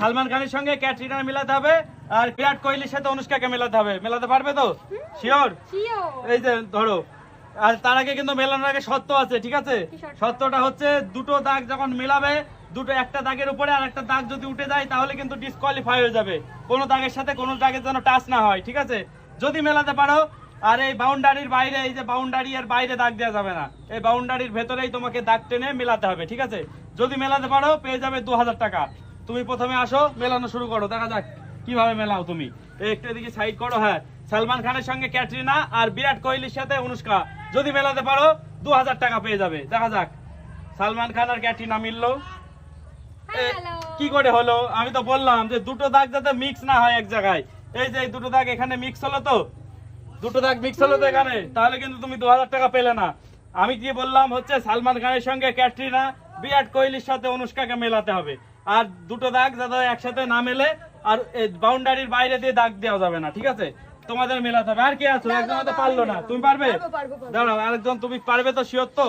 সালমান খানের সঙ্গে ক্যাটরিনা মিলাতে হবে আর বিরাট কোহলির সাথে অনুষ্কাকে মেলাতে হবে। মেলাতে পারবে তো? শিওর এই যে ধরো। আর তার আগে কিন্তু মেলানোর আগে সত্য আছে ঠিক আছে? সত্যটা হচ্ছে দুটো দাগ যখন মেলাবে দুটো একটা দাগের উপরে আর একটা দাগ যদি উঠে যায় তাহলে কিন্তু ডিসকোয়ালিফাই হয়ে যাবে। কোনো দাগের সাথে কোনো দাগের যেন টাচ না হয় ঠিক আছে? যদি মেলাতে পারো আর এই বাউন্ডারির বাইরে এই যে বাউন্ডারি এর বাইরে দাগ দেওয়া যাবে না। এই বাউন্ডারির ভেতরেই তোমাকে দাগ টেনে মেলাতে হবে ঠিক আছে? যদি মেলাতে পারো পেয়ে যাবে দু হাজার টাকা। তুমি প্রথমে আসো মেলানো শুরু করো দেখা যাক কীভাবে মেলাও তুমি। একটু এদিকে সাইড করো হ্যাঁ। সালমান খানের সঙ্গে ক্যাটরিনা আর বিরাট কোহলির সাথে অনুষ্কা। যদি মেলাতে পারো দু হাজার টাকা পেয়ে যাবে দেখা যাক। সালমান খান আর ক্যাটরিনা মিললো। কি করে হলো? আমি তো বললাম যে দুটো দাগ যাতে মিক্স না হয় এক জায়গায়। এই যে দুটো দাগ এখানে মিক্স হলো তো? দুটো দাগ মিক্স হলো তো এখানে? তাহলে কিন্তু তুমি দু হাজার টাকা পেলে না। আমি কি বললাম হচ্ছে সালমান খানের সঙ্গে ক্যাটরিনা বিরাট কোহলির সাথে অনুষ্কাকে মেলাতে হবে। আর দুটো দাগ যাতে একসাথে না মেলে আর বাউন্ডারির বাইরে দিয়ে দাগ দেওয়া যাবে না ঠিক আছে? তোমাদের মেলাতে হবে। আর কে আছো? একজন তো পারল না। তুমি পারবে। দাঁড়াও আরেকজন তুমি পারবে তো শিওর তো?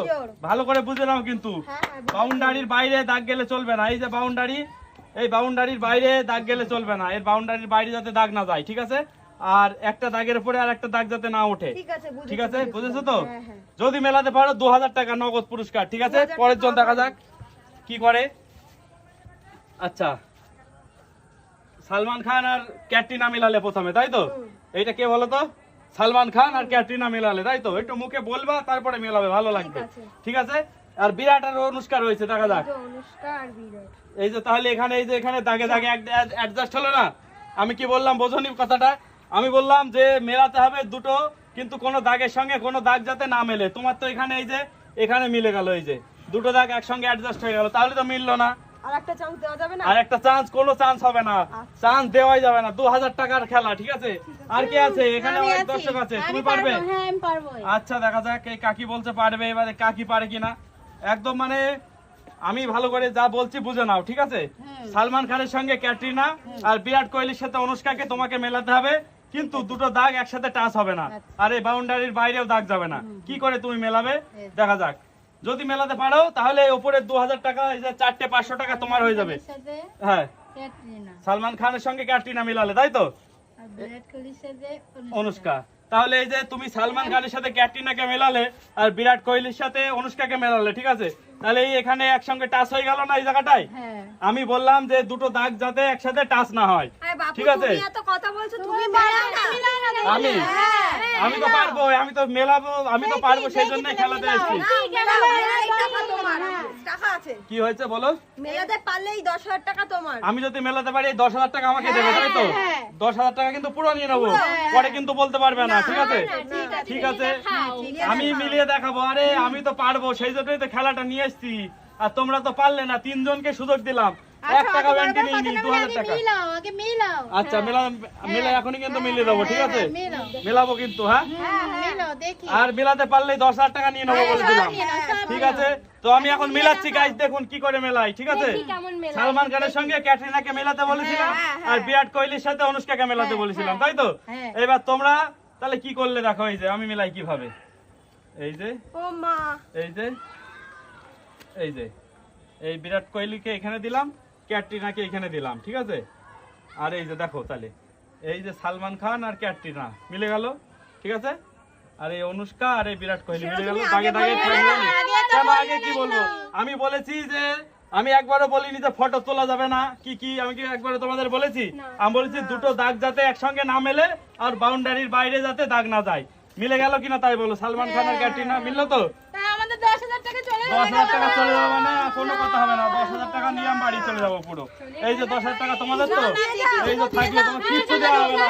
ভালো করে বুঝে নাও কিন্তু। হ্যাঁ, হ্যাঁ, বাউন্ডারির বাইরে দাগ গেলে চলবে না। এই যে বাউন্ডারি এই বাউন্ডারির বাইরে দাগ গেলে চলবে না। এর বাউন্ডারির বাইরে যাতে দাগ না যায় ঠিক আছে? আর একটা দাগের উপরে আর একটা দাগ যাতে না ওঠে। ঠিক আছে বুঝেছি, তো? হ্যাঁ। যদি মেলাতে পারো দু হাজার টাকা নগদ পুরস্কার ঠিক আছে? পরের জন দেখা যাক কি করে। আচ্ছা। সালমান খান আর ক্যাটরিনা মিলালে প্রথমে তাই তো? এইটা কে বলো তো সালমান খান আর ক্যাটরিনা মিলালে তাই তো? একটু মুখে বলবা তারপরে মেলাবে ভালো লাগবে। ঠিক আছে? আর বিরাট আর অনুষ্কা রয়েছে দেখা যাক। এই যে তাহলে এখানে এই যে এখানে দাগে দাগে অ্যাডজাস্ট হলো না? আমি কি বললাম বোঝনি কথাটা? আমি বললাম যে মেলাতে হবে দুটো কিন্তু কোনো দাগের সঙ্গে কোনো দাগ যাতে না মেলে। তোমার তো এখানে এই যে এখানে মিলে গেল এই যে। দুটো দাগ একসঙ্গে অ্যাডজাস্ট হয়ে গেল তাহলে তো মিললো না। আর চান্স দেওয়া যাবে না? আর চান্স কোনো চান্স হবে না। আচ্ছা। চান্স দেওয়াই যাবে না। দু হাজার টাকার খেলা ঠিক আছে? আর কে আছে? এখানে আমি অনেক দর্শক আছে। তুমি পারবে? হ্যাঁ আমি পারব আচ্ছা দেখা যাক এই কাকি বলছে পারবে এবারে কাকি পারে কিনা। একদম মানে আমি ভালো করে যা বলছি বুঝে নাও ঠিক আছে? সালমান খানের সঙ্গে ক্যাটরিনা আর বিরাট কোহলির সাথে অনুষ্কাকে তোমাকে মেলাতে হবে। কিন্তু দুটো দাগ একসাথে টাচ হবে না। আচ্ছা। আর এই বাউন্ডারির বাইরেও দাগ যাবে না। কি করে তুমি মেলাবে? দেখা যাক। যদি মেলাতে পারো তাহলে এই উপরে দু হাজার টাকা চারটে পাঁচশো টাকা তোমার হয়ে যাবে। হ্যাঁ। সালমান খানের সঙ্গে ক্যাটরিনা মেলালে তাই তো? আর বিরাট কোহলির সাথে অনুষ্কা। তাহলে এই যে তুমি সালমান খানের সাথে ক্যাটরিনাকে মেলালে আর বিরাট কোহলির সাথে অনুষ্কাকে মেলালে ঠিক আছে? তাহলে এই এখানে একসঙ্গে টাচ হয়ে গেল না এই জায়গাটায়? হ্যাঁ। আমি বললাম যে দুটো দাগ যাতে একসাথে টাচ না হয়। ঠিক আছে? না, আমি হ্যাঁ। আমি? তো পারব আমি তো মেলাবো আমি তো পারব সেই জন্যই খেলাতে আছে। কি হয়েছে বলো? মেলাতে পারলেই দশ হাজার টাকা তোমার। আমি যদি মেলাতে পারি দশ হাজার টাকা আমাকে দেবে তাই তো? হ্যাঁ। দশ হাজার টাকা কিন্তু পুরো নিয়ে নেব পরে কিন্তু বলতে পারবে না ঠিক আছে? ঠিক আছে। আমি মিলিয়ে দেখাবো আরে আমি তো পারব সেই জন্যই তো খেলাটা নিয়ে এসছি আর তোমরা তো পারলে না তিনজনকে সুযোগ দিলাম। এক টাকা ব্যাংকে নিয়ে নি দু হাজার টাকা। মিলাও আগে মিলাও। আচ্ছা মেলা মেলা এখনই কিন্তু মিলিয়ে দেবো ঠিক আছে? হ্যাঁ, মেলাবো কিন্তু হ্যাঁ? হ্যাঁ মিলাও দেখি। আর মেলাতে পারলেই দশ হাজার টাকা নিয়ে নেব বলেছিলাম নিয়ে ঠিক আছে? তো আমি এখন মিলাচ্ছি গাইজ দেখুন কি করে মেলাই ঠিক আছে? দেখি কেমন মেলায়। সালমান খানের সঙ্গে ক্যাটরিনাকে মেলাতে বলেছিলাম হ্যাঁ, হ্যাঁ। আর বিরাট কোহলির সাথে অনুষ্কাকে মেলাতে বলেছিলাম তাই তো? হ্যাঁ। এবার তোমরা তাহলে কি করলে দেখো এই যে আমি মেলাই কীভাবে? এই যে এই যে এই যে এই বিরাট কোহলিকে এখানে দিলাম ক্যাটরিনাকে এখানে দিলাম ঠিক আছে? আর এই যে দেখো তাহলে এই যে সালমান খান আর ক্যাটরিনা মিলে গেল ঠিক আছে? আর এই অনুষ্কা আর এই বিরাট কোহলি মিলে গেল দাগে আগে দাগে। আগে কি বলব? আমি বলেছি যে আমি একবারও বলিনি যে ফটো তোলা যাবে না কি কি আমি কি একবারও তোমাদের বলেছি? আমি বলেছি দুটো দাগ যাতে একসঙ্গে না মেলে আর বাউন্ডারির বাইরে যাতে দাগ না যায়। মিলে গেল কিনা তাই বলো সালমান খান আর ক্যাটরিনা মিললো তো আমাদের দশ হাজার টাকা দশ হাজার টাকা চলে যাবে মানে কোনো কথা হবে না। দশ হাজার টাকা নিয়ে বাড়ি চলে যাব পুরো। এই যে দশ হাজার টাকা তোমাদের তো? এই যে থাকলে তোমার কিচ্ছু দেওয়া হবে না।